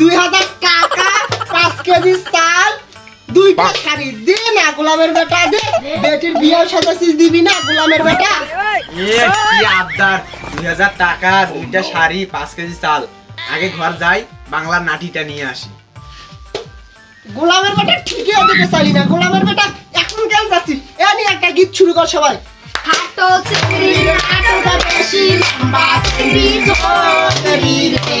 দুই হাজার টাকা পাঁচ কেজি চাল দুইটা শাড়ি দে না গোলামের বেটা দে। বেটির বিয়ে সাজাছিস দিবি না গোলামের বেটা। এ কি আবদার। দুই হাজার টাকা দুইটা শাড়ি পাঁচ কেজি চাল। আগে ঘর যাই বাংলার নাটিটা নিয়ে আসি। গোলামের বেটা ঠিকই দিতে চাইলি না। গোলামের বেটা এখন কেন যাচ্ছিস এ নিয়ে একটা গীত শুরু কর সবাই। হাটো চিংড়ি হাটোটা বেশি লম্বা চিংড়ি রে।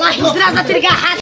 lá, zdravă, a hat!